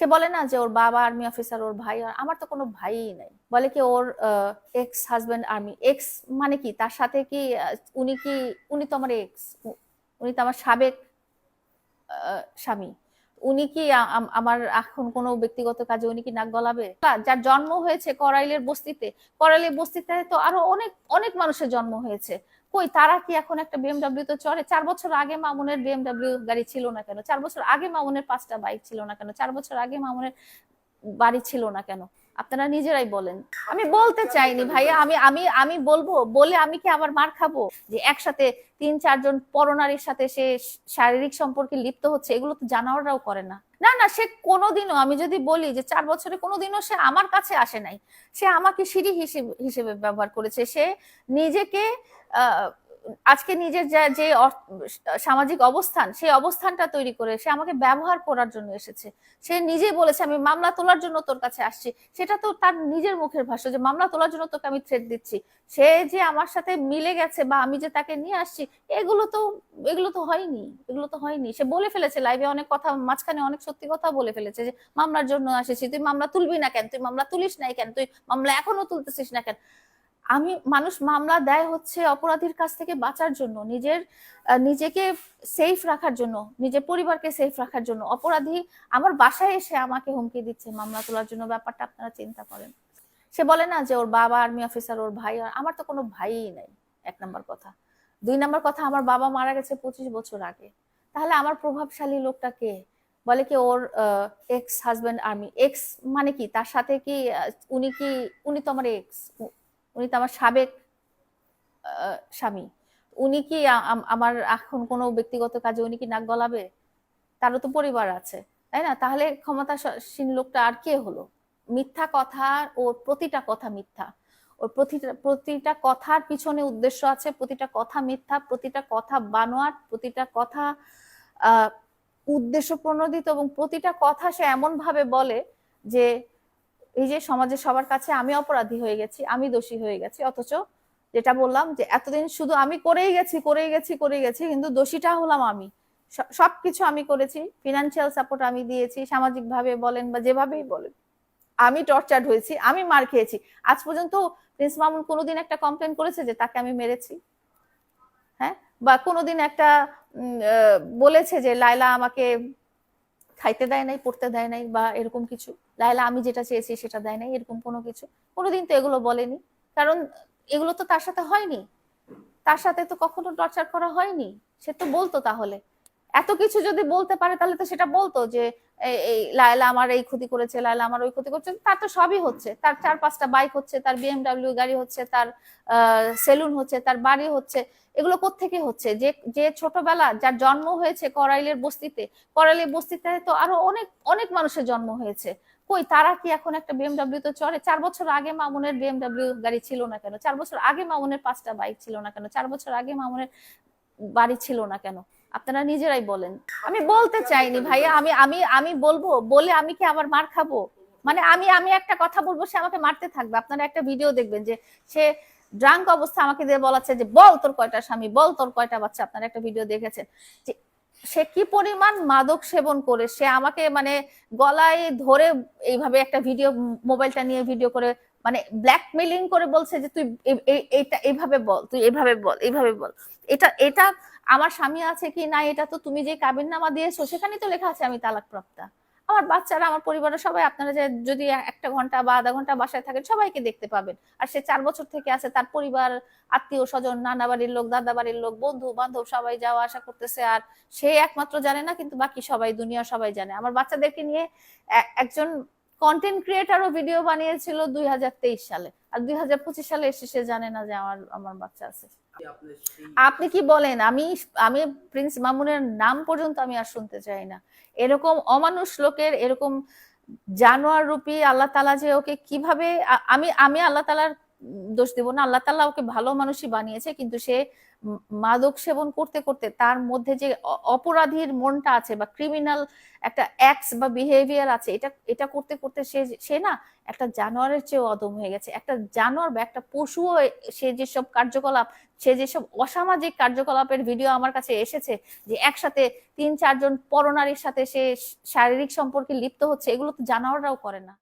সে বলে না যে ওর বাবা আর্মি অফিসার ওর ভাই আমার তো কোনো ভাইই নাই। বলে কি ওর এক্স হাজবেন্ড আর্মি এক্স মানে কি? তার সাথে কি উনি কি, উনি তো আমার এক্স উনি তো আমার সাবেক স্বামী। উনি কি আম- আমার এখন কোনো ব্যক্তিগত কাজে উনি কি নাক গলাবে? যার জন্ম হয়েছে করাইলের বস্তিতে করাইলের বস্তিতে তো আরও অনেক অনেক মানুষের জন্ম হয়েছে। কই, তারা কি এখন একটা বিএমডাব্লিউ তো চড়ে? চার বছর আগে মামুনের বিএমডাব্লিউ গাড়ি ছিল না কেন? চার বছর আগে মামুনের পাঁচটা বাইক ছিল না কেন? চার বছর আগে মামুনের বাড়ি ছিল না কেন? আপনারা নিজেরাই বলেন। আমি বলতে চাইনি ভাইয়া আমি আমি আমি বলব বলে আমি কি আবার মার খাব? যে একসাথে তিন চারজন পরনারীর সাথে সে শারীরিক সম্পর্কে লিপ্ত হচ্ছে এগুলো তো জানোয়াররাও করে না। না না সে কোনোদিনও আমি যদি বলি যে চার বছরে কোনোদিনও সে আমার কাছে আসে নাই। সে আমাকে সিঁড়ি হিসেবে হিসেবে ব্যবহার করেছে। সে নিজেকে আহ, আজকে নিজের যা, যে সামাজিক অবস্থান, সেই অবস্থানটা তৈরি করে সে আমাকে ব্যবহার করার জন্য এসেছে। সে নিজেই বলেছে, আমি মামলা তোলার জন্য তোর কাছে আসছি। সেটা তো তার নিজের মুখের ভাষ্য যে, মামলা তোলার জন্য তোকে আমি থ্রেট দিচ্ছি। সে যে আমার সাথে মিলে গেছে বা আমি যে তাকে নিয়ে আসছি, এগুলো তো এগুলো তো হয়নি, এগুলো তো হয়নি। সে বলে ফেলেছে লাইভে অনেক কথা, মাঝখানে অনেক সত্যি কথা বলে ফেলেছে যে, মামলার জন্য আসেছি, তুই মামলা তুলবি না কেন? তুই মামলা তুলিস নাই কেন? তুই মামলা এখনও তুলতেছিস না কেন? আমি, মানুষ মামলা দেয় হচ্ছে অপরাধীর কাছ থেকে বাঁচার জন্য, নিজের নিজেকে সেফ রাখার জন্য, নিজের পরিবারকে সেফ রাখার জন্য। অপরাধী আমার বাসায় এসে আমাকে হুমকি দিচ্ছে মামলা তোলার জন্য, ব্যাপারটা আপনারা চিন্তা করেন। সে বলে না যে ওর বাবা আর্মি অফিসার ওর ভাই, আমার তো কোনো ভাইই নাই, এক নম্বর কথা। দুই নম্বর কথা, আমার বাবা মারা গেছে পঁচিশ বছর আগে। তাহলে আমার প্রভাবশালী লোকটা কে? বলে কি ওর এক্স হাজবেন্ড আর্মি এক্স মানে কি? তার সাথে কি উনি কি, উনি তো আমার এক্স উনি তো আমার সাবেক স্বামী। উনি কি আমার এখন কোনো ব্যক্তিগত কাজে উনি কি নাক গলাবে? তারও তো পরিবার আছে, তাই না? তাহলে ক্ষমতাসীন লোকটা আর কে হলো? মিথ্যা কথা, ওর প্রতিটা কথা মিথ্যা। ওর প্রতিটা প্রতিটা কথার পিছনে উদ্দেশ্য আছে, প্রতিটা কথা মিথ্যা, প্রতিটা কথা বানোয়াট, প্রতিটা কথা উদ্দেশ্য প্রণোদিত এবং প্রতিটা কথা সে এমন ভাবে বলে যে এই যে সমাজে সবার কাছে আমি অপরাধী হয়ে গেছি, আমি দোষী হয়ে গেছি, অথচ যেটা বললাম যে এতদিন শুধু আমি করেই গেছি করেই গেছি করেই গেছি, কিন্তু দোষীটা হলাম আমি। সবকিছু আমি করেছি ফিনান্সিয়াল সাপোর্ট আমি দিয়েছি সামাজিক ভাবে বলেন বা যেভাবেই বলেন। আমি টর্চার্ড হয়েছি, আমি মার খেয়েছি। আজ পর্যন্ত প্রিন্স মামুন কোনোদিন একটা কমপ্লেন করেছে যে তাকে আমি মেরেছি? হ্যাঁ? বা কোনোদিন একটা বলেছে যে লাইলা আমাকে খাইতে দেয় নাই, পড়তে দেয় নাই বা এরকম কিছু। লাইলা আমি যেটা চেয়েছি সেটা দেয় নাই, এরকম কোনো কিছু। কোনোদিন তো এগুলো বলেনি। কারণ এগুলো তো তার সাথে হয়নি। তার সাথে তো কখনো টর্চার করা হয়নি। সে তো বলতো তাহলে। এত কিছু যদি বলতে পারে, তাহলে তো সেটা বলতো যে, এই- লায়লা আমার এই ক্ষতি করেছে, লায়লা আমার ওই ক্ষতি করছে। তার তো সবই হচ্ছে। তার চার পাঁচটা বাইক হচ্ছে, তার বিএমডাব্লিউ গাড়ি হচ্ছে, তার সেলুন হচ্ছে, তার বাড়ি হচ্ছে, এগুলো কোত্থেকে হচ্ছে? যে যে ছোটবেলা যার জন্ম হয়েছে করাইলের বস্তিতে করাইলের বস্তিতে তো আরও অনেক অনেক মানুষের জন্ম হয়েছে। কই তারা কি এখন একটা বিএমডাব্লিউ তো চড়ে? চার বছর আগে মামুনের বিএমডাব্লিউ গাড়ি ছিল না কেন? চার বছর আগে মামুনের পাঁচটা বাইক ছিল না কেন? চার বছর আগে মামুনের বাড়ি ছিল না কেন? আপনারা নিজেরাই বলেন। আমি বলতে চাইনি ভাইয়া, আমি আমি আমি বলব, বলে আমি কি আবার মার খাব? মানে আমি আমি একটা কথা বলব, সে আমাকে মারতে থাকবে। আপনারা একটা ভিডিও দেখবেন যে সে ড্রাঙ্ক অবস্থা আমাকে দিয়ে বলাচ্ছে যে, বল তোর কয়টা স্বামী, বল তোর কয়টা বাচ্চা। আপনারা একটা ভিডিও দেখেছেন। যে সে কি পরিমাণ মাদক সেবন করে, সে আমাকে মানে গলায় ধরে এইভাবে একটা ভিডিও মোবাইলটা নিয়ে ভিডিও করে মানে ব্ল্যাকমেলিং করে বলছে যে, তুই এইটা এইভাবে বল, তুই এইভাবে বল এইভাবে বল। এটা এটা আমার স্বামী আছে কি না এটা তো তুমি যে কাবিন নামা দিয়েছ সেখানে তো লেখা আছে আমি তালাক প্রাপ্তা আমার বাচ্চারা, আমার পরিবারের সবাই, আপনারা যে যদি একটা ঘণ্টা বা আধা ঘণ্টা বাসায় থাকেন, সবাইকে দেখতে পাবেন। আর সে চার বছর থেকে আছে, তার পরিবার, আত্মীয় স্বজন নানা বাড়ির লোক দাদা বাড়ির লোক, বন্ধু বান্ধব সবাই যাওয়া আসা করতেছে, আর সে একমাত্র জানে না, কিন্তু বাকি সবাই দুনিয়া সবাই জানে। আমার বাচ্চাদেরকে নিয়ে একজন কন্টেন্ট ক্রিয়েটারও ভিডিও বানিয়েছিল দুই হাজার তেইশ সালে। আর দুই হাজার পঁচিশ সালে এসে সে জানে না যে আমার আমার বাচ্চা আছে। আপনি কি বলেন? আমি আমি প্রিন্স মামুনের নাম পর্যন্ত আমি আর শুনতে চাই না। এরকম অমানুষ লোকের এরকম জানোয়ার রূপী আল্লাহ তালা যে ওকে কীভাবে আমি আমি আল্লাহ তালার দোষ দেব না। আল্লাহ তাআলা ওকে ভালো মানুষই বানিয়েছে, কিন্তু সে মাদক সেবন করতে করতে তার মধ্যে যে অপরাধীর মনটা আছে বা ক্রিমিনাল একটা অ্যাক্স বা বিহেভিয়ার আছে, এটা এটা করতে করতে সে সে না একটা জানোয়ারের চেয়েও অদম হয়ে গেছে। একটা জানোয়ার বা একটা পশুও সে যেসব কার্যকলাপ, সে যেসব অসামাজিক কার্যকলাপের ভিডিও আমার কাছে এসেছে যে একসাথে তিন, চারজন পরনারীর সাথে সে শারীরিক সম্পর্কে লিপ্ত হচ্ছে, এগুলো তো জানোয়াররাও করে না।